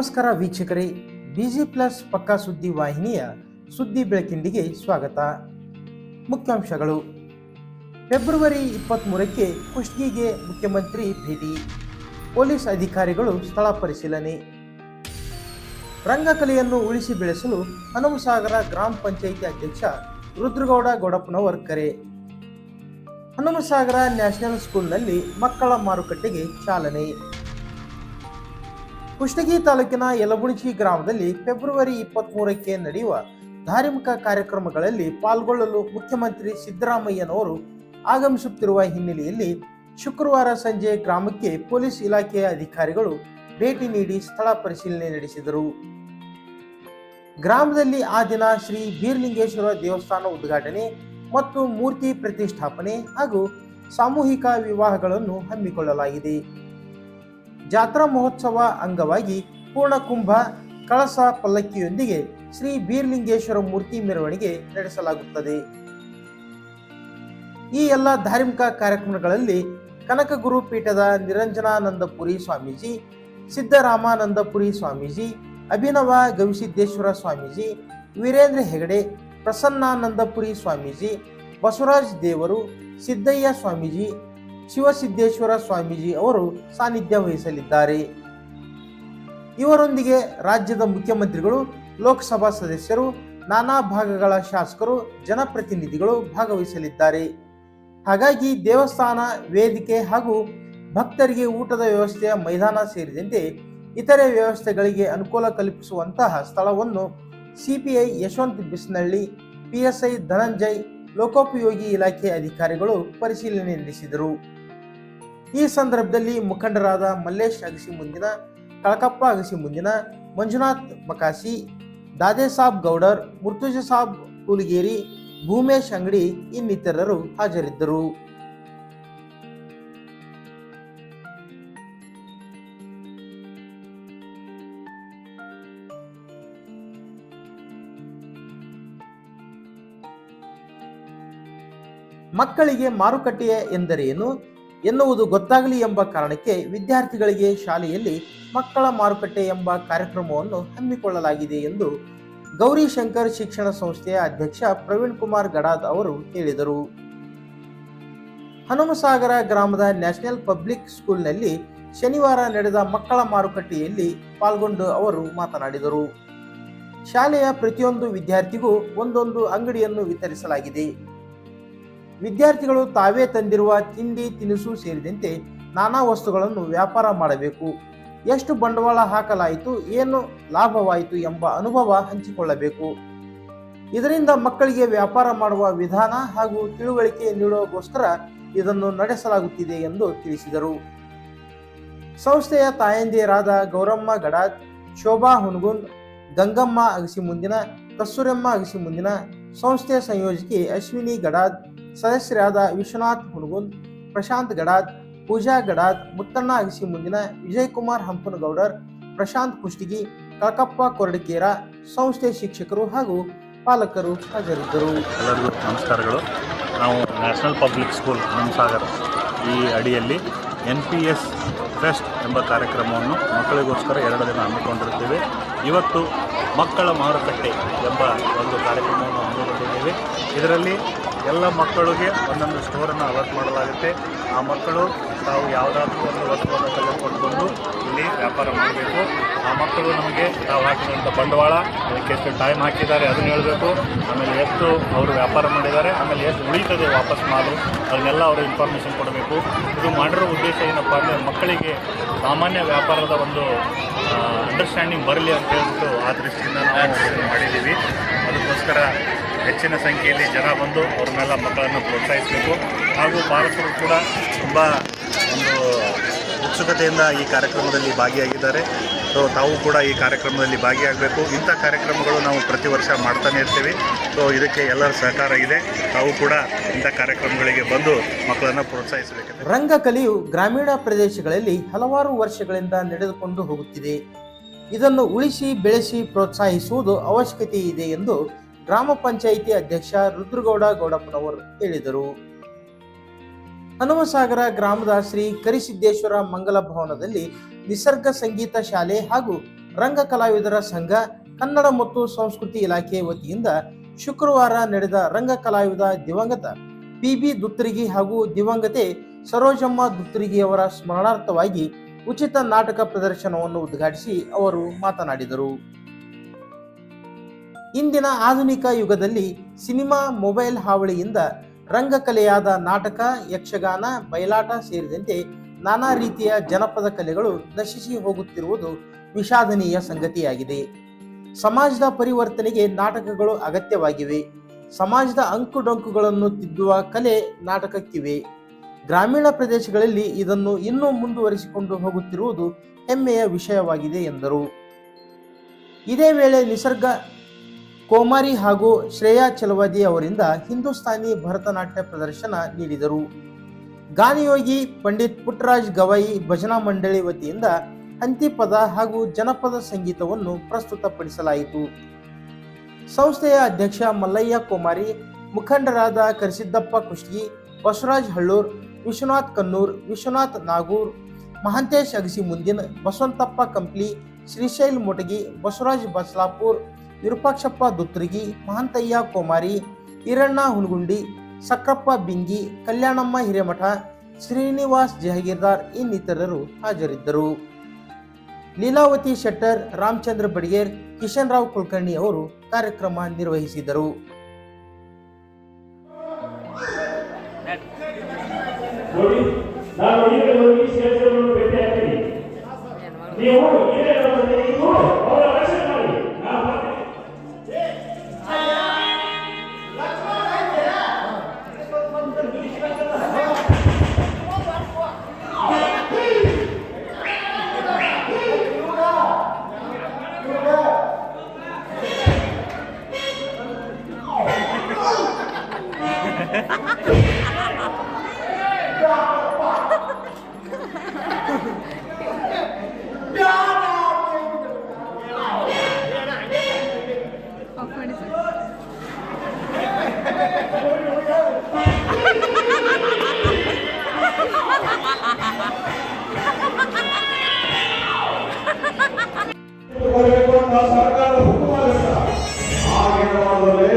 ನಮಸ್ಕಾರ ವೀಕ್ಷಕರೇ, busy plus ಪಕ್ಕಾ ಸುದ್ದಿ ವಾಹಿನಿಯ ಸುದ್ದಿ ಬೆಳಕಿಂಡಿಗೆ ಸ್ವಾಗತ. ಮುಖ್ಯಾಂಶಗಳು. ಫೆಬ್ರವರಿ ಇಪ್ಪತ್ತ್ಮೂರಕ್ಕೆ ಕುಷ್ಟಿಗೆ ಮುಖ್ಯಮಂತ್ರಿ ಭೇಟಿ, ಪೊಲೀಸ್ ಅಧಿಕಾರಿಗಳು ಸ್ಥಳ ಪರಿಶೀಲನೆ. ರಂಗಕಲೆಯನ್ನು ಉಳಿಸಿ ಬೆಳೆಸಲು ಹನುಮಸಾಗರ ಗ್ರಾಮ ಪಂಚಾಯಿತಿ ಅಧ್ಯಕ್ಷ ರುದ್ರಗೌಡ ಗೌಡಪ್ಪನವರ್ ಕರೆ. ಹನುಮಸಾಗರ ನ್ಯಾಷನಲ್ ಸ್ಕೂಲ್ನಲ್ಲಿ ಮಕ್ಕಳ ಮಾರುಕಟ್ಟೆಗೆ ಚಾಲನೆ. ಕುಷ್ಟಗಿ ತಾಲೂಕಿನ ಯಲಬುಣಚಿ ಗ್ರಾಮದಲ್ಲಿ ಫೆಬ್ರವರಿ ಇಪ್ಪತ್ತ್ ಮೂರಕ್ಕೆ ನಡೆಯುವ ಧಾರ್ಮಿಕ ಕಾರ್ಯಕ್ರಮಗಳಲ್ಲಿ ಪಾಲ್ಗೊಳ್ಳಲು ಮುಖ್ಯಮಂತ್ರಿ ಸಿದ್ದರಾಮಯ್ಯನವರು ಆಗಮಿಸುತ್ತಿರುವ ಹಿನ್ನೆಲೆಯಲ್ಲಿ ಶುಕ್ರವಾರ ಸಂಜೆ ಗ್ರಾಮಕ್ಕೆ ಪೊಲೀಸ್ ಇಲಾಖೆಯ ಅಧಿಕಾರಿಗಳು ಭೇಟಿ ನೀಡಿ ಸ್ಥಳ ಪರಿಶೀಲನೆ ನಡೆಸಿದರು. ಗ್ರಾಮದಲ್ಲಿ ಆ ದಿನ ಶ್ರೀ ಬೀರ್ಲಿಂಗೇಶ್ವರ ದೇವಸ್ಥಾನ ಉದ್ಘಾಟನೆ ಮತ್ತು ಮೂರ್ತಿ ಪ್ರತಿಷ್ಠಾಪನೆ ಹಾಗೂ ಸಾಮೂಹಿಕ ವಿವಾಹಗಳನ್ನು ಹಮ್ಮಿಕೊಳ್ಳಲಾಗಿದೆ. ಜಾತ್ರಾ ಮಹೋತ್ಸವ ಅಂಗವಾಗಿ ಪೂರ್ಣಕುಂಭ, ಕಳಸ ಪಲ್ಲಕ್ಕಿಯೊಂದಿಗೆ ಶ್ರೀ ಬೀರ್ಲಿಂಗೇಶ್ವರ ಮೂರ್ತಿ ಮೆರವಣಿಗೆ ನಡೆಸಲಾಗುತ್ತದೆ. ಈ ಎಲ್ಲ ಧಾರ್ಮಿಕ ಕಾರ್ಯಕ್ರಮಗಳಲ್ಲಿ ಕನಕಗುರು ಪೀಠದ ನಿರಂಜನಾನಂದಪುರಿ ಸ್ವಾಮೀಜಿ, ಸಿದ್ದರಾಮಾನಂದಪುರಿ ಸ್ವಾಮೀಜಿ, ಅಭಿನವ ಗವಿಸಿದ್ದೇಶ್ವರ ಸ್ವಾಮೀಜಿ, ವೀರೇಂದ್ರ ಹೆಗಡೆ, ಪ್ರಸನ್ನಾನಂದಪುರಿ ಸ್ವಾಮೀಜಿ, ಬಸವರಾಜ್ ದೇವರು, ಸಿದ್ದಯ್ಯ ಸ್ವಾಮೀಜಿ ಶಿವಸಿದ್ದೇಶ್ವರ ಸ್ವಾಮೀಜಿ ಅವರು ಸಾನ್ನಿಧ್ಯ ವಹಿಸಲಿದ್ದಾರೆ. ಇವರೊಂದಿಗೆ ರಾಜ್ಯದ ಮುಖ್ಯಮಂತ್ರಿಗಳು, ಲೋಕಸಭಾ ಸದಸ್ಯರು, ನಾನಾ ಭಾಗಗಳ ಶಾಸಕರು, ಜನಪ್ರತಿನಿಧಿಗಳು ಭಾಗವಹಿಸಲಿದ್ದಾರೆ. ಹಾಗಾಗಿ ದೇವಸ್ಥಾನ, ವೇದಿಕೆ ಹಾಗೂ ಭಕ್ತರಿಗೆ ಊಟದ ವ್ಯವಸ್ಥೆಯ ಮೈದಾನ ಸೇರಿದಂತೆ ಇತರೆ ವ್ಯವಸ್ಥೆಗಳಿಗೆ ಅನುಕೂಲ ಕಲ್ಪಿಸುವಂತಹ ಸ್ಥಳವನ್ನು ಸಿಪಿಐ ಯಶವಂತ್ ಬಿಸ್ನಳ್ಳಿ, ಪಿಎಸ್ಐ ಧನಂಜಯ್, ಲೋಕೋಪಯೋಗಿ ಇಲಾಖೆ ಅಧಿಕಾರಿಗಳು ಪರಿಶೀಲನೆ ನಡೆಸಿದರು. ಈ ಸಂದರ್ಭದಲ್ಲಿ ಮುಖಂಡರಾದ ಮಲ್ಲೇಶ್ ಅಗಸಿ ಮುಂದಿನ, ಕಳಕಪ್ಪ ಅಗಸಿ ಮುಂದಿನ, ಮಂಜುನಾಥ್ ಬಕಾಸಿ ದಾದೇಸಾಬ್ ಗೌಡರ್ ಮುರ್ತುಜ ಸಾಬ್ ಹುಲಿಗೇರಿ, ಭೂಮೇಶ್ ಅಂಗಡಿ ಇನ್ನಿತರರು ಹಾಜರಿದ್ದರು. ಮಕ್ಕಳಿಗೆ ಮಾರುಕಟ್ಟೆಯ ಎಂದರೇನು? ಎನ್ನುವುದು ಗೊತ್ತಾಗಲಿ ಎಂಬ ಕಾರಣಕ್ಕೆ ವಿದ್ಯಾರ್ಥಿಗಳಿಗೆ ಶಾಲೆಯಲ್ಲಿ ಮಕ್ಕಳ ಮಾರುಕಟ್ಟೆ ಎಂಬ ಕಾರ್ಯಕ್ರಮವನ್ನು ಹಮ್ಮಿಕೊಳ್ಳಲಾಗಿದೆ ಎಂದು ಗೌರಿಶಂಕರ್ ಶಿಕ್ಷಣ ಸಂಸ್ಥೆಯ ಅಧ್ಯಕ್ಷ ಪ್ರವೀಣ್ ಕುಮಾರ್ ಗಡಾದ್ ಅವರು ಹೇಳಿದರು. ಹನುಮಸಾಗರ ಗ್ರಾಮದ ನ್ಯಾಷನಲ್ ಪಬ್ಲಿಕ್ ಸ್ಕೂಲ್ನಲ್ಲಿ ಶನಿವಾರ ನಡೆದ ಮಕ್ಕಳ ಮಾರುಕಟ್ಟೆಯಲ್ಲಿ ಪಾಲ್ಗೊಂಡು ಅವರು ಮಾತನಾಡಿದರು. ಶಾಲೆಯ ಪ್ರತಿಯೊಂದು ವಿದ್ಯಾರ್ಥಿಗೂ ಒಂದೊಂದು ಅಂಗಡಿಯನ್ನು ವಿತರಿಸಲಾಗಿದೆ. ವಿದ್ಯಾರ್ಥಿಗಳು ತಾವೇ ತಂದಿರುವ ತಿಂಡಿ, ತಿನಿಸು ಸೇರಿದಂತೆ ನಾನಾ ವಸ್ತುಗಳನ್ನು ವ್ಯಾಪಾರ ಮಾಡಬೇಕು. ಎಷ್ಟು ಬಂಡವಾಳ ಹಾಕಲಾಯಿತು, ಏನು ಲಾಭವಾಯಿತು ಎಂಬ ಅನುಭವ ಹಂಚಿಕೊಳ್ಳಬೇಕು. ಇದರಿಂದ ಮಕ್ಕಳಿಗೆ ವ್ಯಾಪಾರ ಮಾಡುವ ವಿಧಾನ ಹಾಗೂ ತಿಳುವಳಿಕೆ ನೀಡುವಗೋಸ್ಕರ ಇದನ್ನು ನಡೆಸಲಾಗುತ್ತಿದೆ ಎಂದು ತಿಳಿಸಿದರು. ಸಂಸ್ಥೆಯ ತಾಯಂದಿಯರಾದ ಗೌರಮ್ಮ ಗಡಾದ್, ಶೋಭಾ ಹುನಗುಂದ್, ಗಂಗಮ್ಮ ಅಗಸಿ ಮುಂದಿನ ಕಸ್ತೂರಮ್ಮ ಅಗಸಿ ಮುಂದಿನ ಸಂಸ್ಥೆಯ ಸಂಯೋಜಕಿ ಅಶ್ವಿನಿ ಗಡಾದ್ ಸದಸ್ಯರಾದ ವಿಶ್ವನಾಥ್ ಹುನಗುಂದ್ ಪ್ರಶಾಂತ್ ಗಡಾದ್, ಪೂಜಾ ಗಡಾದ್, ಮುತ್ತಣ್ಣ ಅಗಸಿ ಮುಂದಿನ ವಿಜಯಕುಮಾರ್ ಹಂಪನಗೌಡರ್, ಪ್ರಶಾಂತ್ ಕುಷ್ಟಗಿ, ಕಾಕಪ್ಪ ಕೊರಡಿಕೇರ, ಸಂಸ್ಥೆ ಶಿಕ್ಷಕರು ಹಾಗೂ ಪಾಲಕರು ಹಾಜರಿದ್ದರು. ಎಲ್ಲರಿಗೂ ನಮಸ್ಕಾರಗಳು. ನಾವು ನ್ಯಾಷನಲ್ ಪಬ್ಲಿಕ್ ಸ್ಕೂಲ್ ಹಂಸಾಗರ್ ಈ ಅಡಿಯಲ್ಲಿ ಎನ್ ಪಿ ಎಸ್ ಫೆಸ್ಟ್ ಎಂಬ ಕಾರ್ಯಕ್ರಮವನ್ನು ಮಕ್ಕಳಿಗೋಸ್ಕರ ಎರಡು ದಿನ ಹಮ್ಮಿಕೊಂಡಿರುತ್ತೇವೆ. ಇವತ್ತು ಮಕ್ಕಳ ಮಾರುಕಟ್ಟೆ ಎಂಬ ಒಂದು ಕಾರ್ಯಕ್ರಮವನ್ನು ಹಮ್ಮಿಕೊಂಡಿದ್ದೇವೆ. ಇದರಲ್ಲಿ ಎಲ್ಲ ಮಕ್ಕಳಿಗೆ ಒಂದೊಂದು ಸ್ಟೋರನ್ನು ಅಲರ್ಟ್ ಮಾಡಲಾಗುತ್ತೆ. ಆ ಮಕ್ಕಳು ತಾವು ಯಾವುದಾದ್ರೂ ಒಂದು ವಸ್ತುವನ್ನು ತೆಗೆದುಕೊಂಡು ಬಂದು ಇಲ್ಲಿ ವ್ಯಾಪಾರ ಮಾಡಬೇಕು. ಆ ಮಕ್ಕಳು ನಮಗೆ ತಾವು ಹಾಕಿದಂಥ ಬಂಡವಾಳ, ಅದಕ್ಕೆ ಎಷ್ಟು ಟೈಮ್ ಹಾಕಿದ್ದಾರೆ ಅದನ್ನು ಹೇಳಬೇಕು. ಆಮೇಲೆ ಎಷ್ಟು ಅವರು ವ್ಯಾಪಾರ ಮಾಡಿದ್ದಾರೆ, ಆಮೇಲೆ ಎಷ್ಟು ಉಳಿತದೆ ವಾಪಸ್ ಮಾಲು ಅದನ್ನೆಲ್ಲ ಅವರು ಇನ್ಫಾರ್ಮೇಷನ್ ಕೊಡಬೇಕು. ಇದು ಮಾಡಿರೋ ಉದ್ದೇಶ ಏನಪ್ಪ ಅಂದರೆ ಮಕ್ಕಳಿಗೆ ಸಾಮಾನ್ಯ ವ್ಯಾಪಾರದ ಒಂದು ಅಂಡರ್ಸ್ಟ್ಯಾಂಡಿಂಗ್ ಬರಲಿ ಅಂತ ಹೇಳ್ಬಿಟ್ಟು ಆ ದೃಷ್ಟಿಯಿಂದ ನಾವು ಮಾಡಿದ್ದೀವಿ. ಅದಕ್ಕೋಸ್ಕರ ಹೆಚ್ಚಿನ ಸಂಖ್ಯೆಯಲ್ಲಿ ಜನ ಬಂದು ಅವ್ರನ್ನೆಲ್ಲ ಮಕ್ಕಳನ್ನು ಪ್ರೋತ್ಸಾಹಿಸಬೇಕು. ಹಾಗೂ ಪಾಲಕರು ಕೂಡ ತುಂಬ ಒಂದು ಉತ್ಸುಕತೆಯಿಂದ ಈ ಕಾರ್ಯಕ್ರಮದಲ್ಲಿ ಭಾಗಿಯಾಗಿದ್ದಾರೆ. ಸೊ ತಾವು ಕೂಡ ಈ ಕಾರ್ಯಕ್ರಮದಲ್ಲಿ ಭಾಗಿಯಾಗಬೇಕು. ಇಂಥ ಕಾರ್ಯಕ್ರಮಗಳು ನಾವು ಪ್ರತಿ ವರ್ಷ ಮಾಡ್ತಾನೆ ಇರ್ತೀವಿ. ಸೊ ಇದಕ್ಕೆ ಎಲ್ಲರ ಸಹಕಾರ ಇದೆ. ತಾವು ಕೂಡ ಇಂಥ ಕಾರ್ಯಕ್ರಮಗಳಿಗೆ ಬಂದು ಮಕ್ಕಳನ್ನು ಪ್ರೋತ್ಸಾಹಿಸಬೇಕು. ರಂಗಕಲೆಯು ಗ್ರಾಮೀಣ ಪ್ರದೇಶಗಳಲ್ಲಿ ಹಲವಾರು ವರ್ಷಗಳಿಂದ ನಡೆದುಕೊಂಡು ಹೋಗುತ್ತಿದೆ. ಇದನ್ನು ಉಳಿಸಿ ಬೆಳೆಸಿ ಪ್ರೋತ್ಸಾಹಿಸುವುದು ಅವಶ್ಯಕತೆ ಇದೆ ಎಂದು ಗ್ರಾಮ ಪಂಚಾಯಿತಿ ಅಧ್ಯಕ್ಷ ರುದ್ರಗೌಡ ಗೌಡಪ್ಪನವರು ಹೇಳಿದರು. ಹನುಮಸಾಗರ ಗ್ರಾಮದ ಶ್ರೀ ಕರಿಸಿದ್ದೇಶ್ವರ ಮಂಗಲ ಭವನದಲ್ಲಿ ನಿಸರ್ಗ ಸಂಗೀತ ಶಾಲೆ ಹಾಗೂ ರಂಗ ಕಲಾವಿದರ ಸಂಘ, ಕನ್ನಡ ಮತ್ತು ಸಂಸ್ಕೃತಿ ಇಲಾಖೆ ವತಿಯಿಂದ ಶುಕ್ರವಾರ ನಡೆದ ರಂಗ ಕಲಾವಿದ ದಿವಂಗತ ಪಿ ಬಿ ದುತ್ತರಿಗಿ ಹಾಗೂ ದಿವಂಗತೆ ಸರೋಜಮ್ಮ ದುತ್ತರಿಗಿಯವರ ಸ್ಮರಣಾರ್ಥವಾಗಿ ಉಚಿತ ನಾಟಕ ಪ್ರದರ್ಶನವನ್ನು ಉದ್ಘಾಟಿಸಿ ಅವರು ಮಾತನಾಡಿದರು. ಇಂದಿನ ಆಧುನಿಕ ಯುಗದಲ್ಲಿ ಸಿನಿಮಾ ಮೊಬೈಲ್ ಹಾವಳಿಯಿಂದ ರಂಗಕಲೆಯಾದ ನಾಟಕ, ಯಕ್ಷಗಾನ, ಬಯಲಾಟ ಸೇರಿದಂತೆ ನಾನಾ ರೀತಿಯ ಜನಪದ ಕಲೆಗಳು ನಶಿಸಿ ಹೋಗುತ್ತಿರುವುದು ವಿಷಾದನೀಯ ಸಂಗತಿಯಾಗಿದೆ. ಸಮಾಜದ ಪರಿವರ್ತನೆಗೆ ನಾಟಕಗಳು ಅಗತ್ಯವಾಗಿವೆ. ಸಮಾಜದ ಅಂಕುಡೊಂಕುಗಳನ್ನು ತಿದ್ದುವ ಕಲೆ ನಾಟಕಕ್ಕಿವೆ. ಗ್ರಾಮೀಣ ಪ್ರದೇಶಗಳಲ್ಲಿ ಇದನ್ನು ಇನ್ನೂ ಮುಂದುವರಿಸಿಕೊಂಡು ಹೋಗುತ್ತಿರುವುದು ಹೆಮ್ಮೆಯ ವಿಷಯವಾಗಿದೆ ಎಂದರು. ಇದೇ ವೇಳೆ ನಿಸರ್ಗ ಕೋಮಾರಿ ಹಾಗೂ ಶ್ರೇಯಾ ಚಲವಾದಿ ಅವರಿಂದ ಹಿಂದೂಸ್ತಾನಿ ಭರತನಾಟ್ಯ ಪ್ರದರ್ಶನ ನೀಡಿದರು. ಗಾನಯೋಗಿ ಪಂಡಿತ್ ಪುಟ್ಟರಾಜ್ ಗವಾಯಿ ಭಜನಾ ಮಂಡಳಿ ವತಿಯಿಂದ ಅಂತಿಪದ ಹಾಗೂ ಜನಪದ ಸಂಗೀತವನ್ನು ಪ್ರಸ್ತುತಪಡಿಸಲಾಯಿತು. ಸಂಸ್ಥೆಯ ಅಧ್ಯಕ್ಷ ಮಲ್ಲಯ್ಯ ಕೋಮಾರಿ, ಮುಖಂಡರಾದ ಕರಿಸಿದ್ದಪ್ಪ ಕುಷ್ಟಿ ಬಸವರಾಜ್ ಹಳ್ಳೂರ್, ವಿಶ್ವನಾಥ್ ಕನ್ನೂರ್, ವಿಶ್ವನಾಥ್ ನಾಗೂರ್, ಮಹಾಂತೇಶ್ ಅಗಸಿ ಮುಂದಿನ ಬಸವಂತಪ್ಪ ಕಂಪ್ಲಿ, ಶ್ರೀಶೈಲ್ ಮೊಟಗಿ, ಬಸವರಾಜ್ ಬಸ್ಲಾಪುರ್ ವಿರೂಪಾಕ್ಷಪ್ಪ ದುತ್ರಿಗಿ, ಮಹಂತಯ್ಯ ಕೋಮಾರಿ, ಈರಣ್ಣ ಹುಲ್ಗುಂಡಿ ಸಕ್ರಪ್ಪ ಬಿಂಗಿ, ಕಲ್ಯಾಣಮ್ಮ ಹಿರೇಮಠ, ಶ್ರೀನಿವಾಸ್ ಜಹಗೀರ್ದಾರ್ ಇನ್ನಿತರರು ಹಾಜರಿದ್ದರು. ಲೀಲಾವತಿ ಶೆಟ್ಟರ್, ರಾಮಚಂದ್ರ ಬಡಿಗೇರ್ ಕಿಶನ್ ರಾವ್ ಕುಲಕರ್ಣಿ ಅವರು ಕಾರ್ಯಕ್ರಮ ನಿರ್ವಹಿಸಿದರು. ನಾನು ಸರ್ಕಾರ ಹುಕುಮಾಗುತ್ತೆ ಆಗಿನ ಕಾಲದಲ್ಲಿ